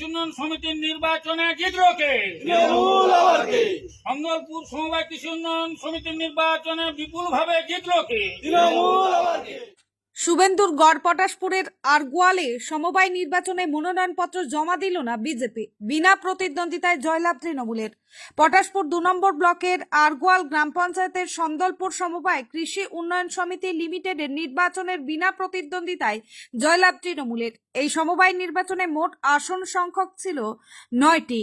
কৃষি উন্নয়ন সমিতির নির্বাচনে জিতলো কে? তৃণমূল আবার সম্বলপুর সমবায় কৃষি উন্নয়ন সমিতির নির্বাচনে বিপুল ভাবে শুভেন্দুর গড় পটাশপুরের আরগোয়ালে সমবায় নির্বাচনে মনোনয়নপত্র জমা দিল না বিজেপি। বিনা প্রতিদ্বন্দ্বিতায় জয়লাভ তৃণমূলের। পটাশপুর দু নম্বর ব্লকের আরগোয়াল গ্রাম পঞ্চায়েতের সন্দলপুর সমবায় কৃষি উন্নয়ন সমিতি লিমিটেডের নির্বাচনের বিনা প্রতিদ্বন্দ্বিতায় জয়লাভ তৃণমূলের। এই সমবায় নির্বাচনে মোট আসন সংখ্যক ছিল নয়টি।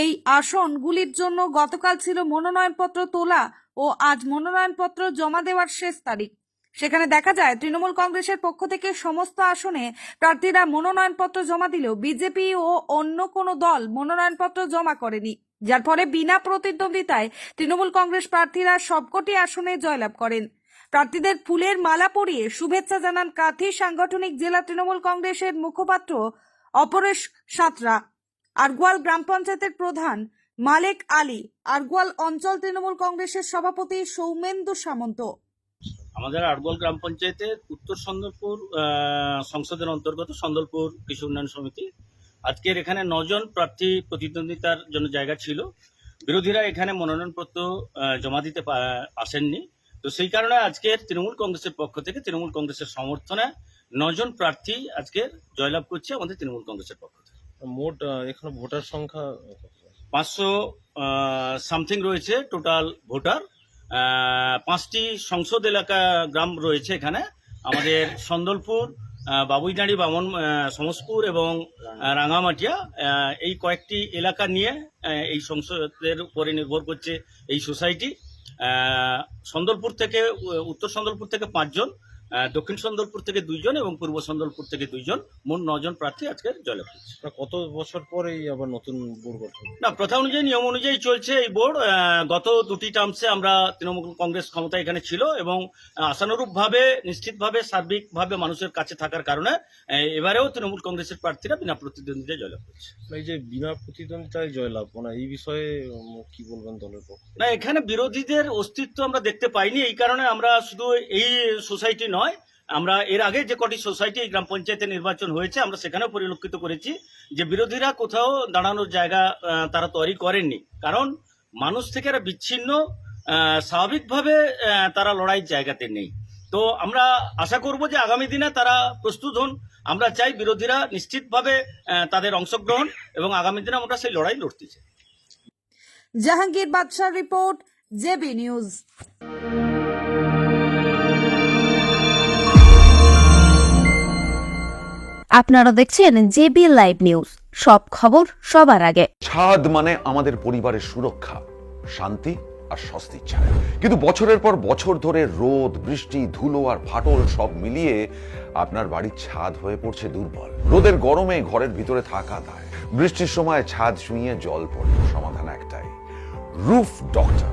এই আসনগুলির জন্য গতকাল ছিল মনোনয়নপত্র তোলা ও আজ মনোনয়নপত্র জমা দেওয়ার শেষ তারিখ। সেখানে দেখা যায় তৃণমূল কংগ্রেসের পক্ষ থেকে সমস্ত আসনে প্রার্থীরা মনোনয়নপত্র জমা দিলেও বিজেপি ও অন্য কোনো দল মনোনয়নপত্র জমা করেনি। যার ফলে বিনা প্রতিদ্বন্দ্বিতায় তৃণমূল কংগ্রেস প্রার্থীরা সবকটি আসনে জয়লাভ করেন। প্রার্থীদের ফুলের মালা পরিয়ে শুভেচ্ছা জানান কাথি সাংগঠনিক জেলা তৃণমূল কংগ্রেসের মুখপাত্র অপরেশ সাঁতরা। আরগোয়াল গ্রাম পঞ্চায়েতের প্রধান মালেক আলী। আরগোয়াল অঞ্চল তৃণমূল কংগ্রেসের সভাপতি সৌমেন্দু সামন্ত। আমাদের আটগোল গ্রাম পঞ্চায়েতের উত্তর সন্দলপুর সংসদের অন্তর্গত সন্দলপুর কৃষি উন্নয়ন সমিতি। আজকের এখানে নজন প্রার্থী প্রতিদ্বন্দ্বিতার জন্য জায়গা ছিল। বিরোধীরা এখানে মনোনয়নপত্র জমা দিতে আসেননি। তো সেই কারণে আজকের তৃণমূল কংগ্রেসের পক্ষ থেকে তৃণমূল কংগ্রেসের সমর্থনে নজন প্রার্থী আজকের জয়লাভ করছে আমাদের তৃণমূল কংগ্রেসের পক্ষ থেকে। মোট এখানে ভোটার সংখ্যা পাঁচশো সামথিং রয়েছে টোটাল ভোটার। পাঁচটি সংসদ এলাকা গ্রাম রয়েছে এখানে। আমাদের সন্দলপুর বাবুইডাঁড়ি বামন সমসপুর এবং রাঙামাটিয়া। এই কয়েকটি এলাকা নিয়ে এই সংসদের উপরে নির্ভর করছে এই সোসাইটি। সন্দলপুর থেকে, উত্তর সন্দলপুর থেকে পাঁচজন দক্ষিণ সন্দলপুর থেকে দুইজন এবং পূর্ব সন্দলপুর থেকে দুইজন। মোট নজন প্রার্থী আজকে জয়লাভ করছে কত বছর পরেই আবার নতুন বোর্ড গঠন না প্রথা অনুযায়ী নিয়ম অনুযায়ী চলছে এই বোর্ড। গত দুটি টার্মসে আমরা তৃণমূল কংগ্রেস ক্ষমতা এখানে ছিল এবং আশানুরূপ ভাবে নিশ্চিতভাবে সার্বিকভাবে মানুষের কাছে থাকার কারণে এবারেও তৃণমূল কংগ্রেসের প্রার্থীরা বিনা প্রতিদ্বন্দ্বিতায় জয়লাভ করছে। এই যে বিনা প্রতিদ্বন্দ্বিতায় জয়লাভ মানে এই বিষয়ে কি বলবেন দলের পক্ষ? না এখানে বিরোধীদের অস্তিত্ব আমরা দেখতে পাইনি। এই কারণে আমরা শুধু এই সোসাইটি নয়, আমরা এর আগে যে কটি সোসাইটি গ্রাম পঞ্চায়েতে নির্বাচন হয়েছে, আমরা সেখানেও পরিলক্ষিত করেছি যে বিরোধীরা কোথাও দাঁড়ানোর জায়গা তারা তৈরি করেননি। কারণ মানুষ থেকে এরা বিচ্ছিন্ন স্বাভাবিকভাবে তারা লড়াইয়ের জায়গাতে নেই। তো আমরা আশা করব যে আগামী দিনে তারা প্রস্তুত হন। আমরা চাই বিরোধীরা নিশ্চিতভাবে তাদের অংশগ্রহণ এবং আগামী দিনে আমরা সেই লড়াই লড়তে চাই। জাহাঙ্গীর বাদশাহ রিপোর্ট, জেবি নিউজ। আপনারা দেখছেন জেবি লাইভ নিউজ। সব খবর সবার আগে। ছাদ মানে আমাদের পরিবারের সুরক্ষা, শান্তি আর স্বস্তির ছায়া। কিন্তু বছরের পর বছর ধরে রোদ, বৃষ্টি, ধুলো আর ফাটল সব মিলিয়ে আপনার বাড়ির ছাদ হয়ে পড়ছে দুর্বল। রোদের গরমে ঘরের ভিতরে থাকা দায়। বৃষ্টির সময় ছাদ ছুঁয়ে জল পড়ে। সমাধান একটাই, রুফ ডক্টর।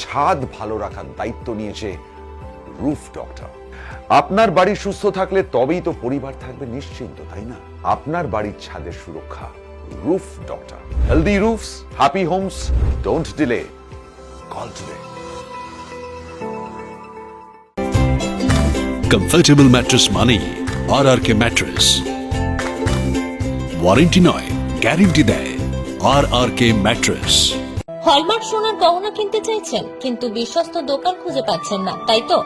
ছাদ ভালো রাখার দায়িত্ব নিয়েছে রুফ ডক্টর। আপনার বাড়ি সুস্থ থাকলে তবেই তো পরিবার থাকবে নিশ্চিন্ত, তাই না? আপনার বাড়ির ছাদের সুরক্ষা roof doctor. Healthy roofs happy homes don't delay call today comfortable mattress মানেই R R K mattress warranty নয় গ্যারেন্টি দেয় আর আর কে ম্যাট্রেস হলমার্ক সোনার গহনা কিনতে চাইছেন, কিন্তু বিশ্বস্ত দোকান খুঁজে পাচ্ছেন না, তাই তো?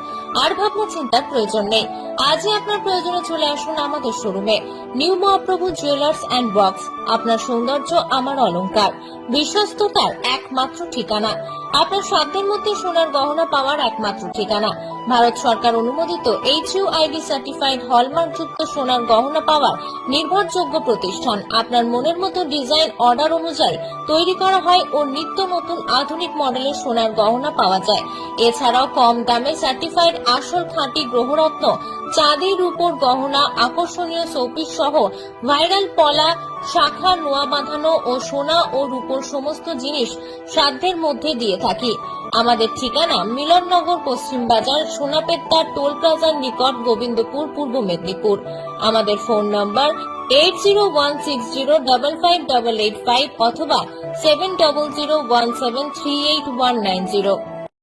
আর ভাবনা চিন্তার প্রয়োজন নেই। আজই আপনার প্রয়োজনে চলে আসুন আমাদের শোরুমে। New Mahaprabhu jewellers and box আপনার সৌন্দর্য, আমার অলংকার। বিশ্বস্ততার একমাত্র ঠিকানা। আপনার সাধ্যের মধ্যে সোনার গহনা পাওয়ার একমাত্র ঠিকানা। ভারত সরকার অনুমোদিত H U ID certified hallmark যুক্ত সোনার গহনা পাওয়ার নির্ভরযোগ্য প্রতিষ্ঠান। আপনার মনের মতো ডিজাইন অর্ডার অনুযায়ী তৈরি করা হয় ও নিত্য নতুন আধুনিক মডেলের সোনার গহনা পাওয়া যায়। এছাড়াও কম দামে সার্টিফাইড আসল খাঁটি গ্রহরত্ন চাঁদের উপর গহনা, আকর্ষণীয় শোপিস সহ ভাইরাল পলা, শাখা নোয়া বাঁধানো ও সোনা ও রূপোর সমস্ত জিনিস সাধ্যের মধ্যে দিয়ে থাকি। আমাদের ঠিকানা মিলননগর পশ্চিম বাজার সোনাপেত্তার টোল প্লাজার নিকট গোবিন্দপুর, পূর্ব মেদিনীপুর। আমাদের phone number eight zero one six zero double five double eight five অথবা seven double zero one seven three eight one nine zero